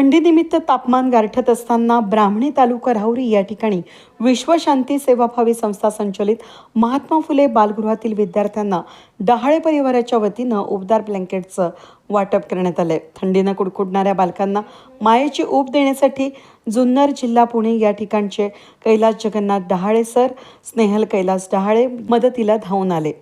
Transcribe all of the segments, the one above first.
थंडीनिमित्त तापमान गारठत असताना ब्राह्मणी तालुका राहुरी या ठिकाणी विश्वशांती सेवाभावी संस्था संचलित महात्मा फुले बालगृहातील विद्यार्थ्यांना डहाळे परिवाराच्या वतीनं उबदार ब्लँकेटचं वाटप करण्यात आलंय. थंडीनं कुडकुडणाऱ्या बालकांना मायेची ऊब देण्यासाठी जुन्नर जिल्हा पुणे या ठिकाणचे कैलास जगन्नाथ डहाळे सर स्नेहल कैलास डहाळे मदतीला धावून आले.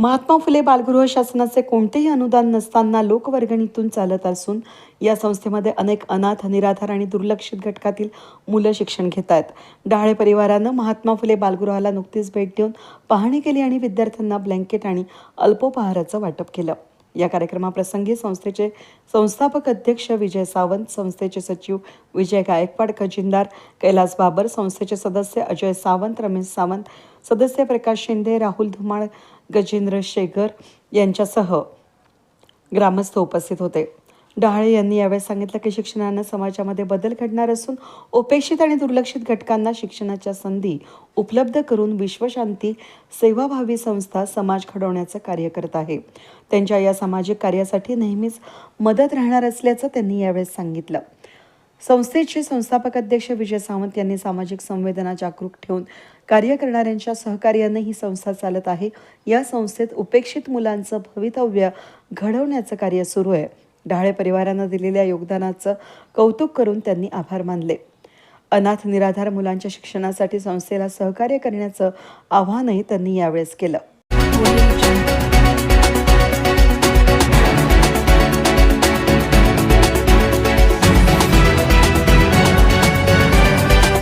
महात्मा फुले बालगृह शासनाचे कोणतेही अनुदान नसताना लोकवर्गणीतून चालत असून या संस्थेमध्ये अनेक अनाथ निराधार आणि दुर्लक्षित घटकातील मुलं शिक्षण घेत आहेत. डहाळे परिवारानं महात्मा फुले बालगृहाला नुकतीच भेट देऊन पाहणी केली आणि विद्यार्थ्यांना ब्लँकेट आणि अल्पोपहाराचं वाटप केलं. या कार्यक्रमाप्रसंगी संस्थेचे संस्थापक अध्यक्ष विजय सावंत संस्थेचे सचिव विजय गायकवाड खजिनदार कैलास बाबर संस्थेचे सदस्य अजय सावंत रमेश सावंत सदस्य प्रकाश शिंदे राहुल धुमाळ गजेंद्र शेगर यांच्यासह ग्रामस्थ उपस्थित होते. डहाळे यांनी यावेळी सांगितलं की शिक्षणानं समाजामध्ये बदल घडणार असून उपेक्षित आणि दुर्लक्षित घटकांना शिक्षणाच्या संधी उपलब्ध करून विश्वशांती सेवाभावी संस्था समाज घडवण्याचं कार्य करत आहे. त्यांच्या या सामाजिक कार्यासाठी नेहमीच मदत राहणार असल्याचं त्यांनी यावेळेस सांगितलं. संस्थेचे संस्थापक अध्यक्ष विजय सावंत यांनी सामाजिक संवेदना जागरूक ठेवून कार्य करणाऱ्यांच्या सहकार्याने ही संस्था चालत आहे. या संस्थेत उपेक्षित मुलांचं भवितव्य घडवण्याचं कार्य सुरू आहे. ढाळे परिवारानं दिलेल्या योगदानाचं कौतुक करून त्यांनी आभार मानले. अनाथ निराधार मुलांच्या शिक्षणासाठी संस्थेला सहकार्य करण्याचं आवाहनही त्यांनी यावेळेस केलं.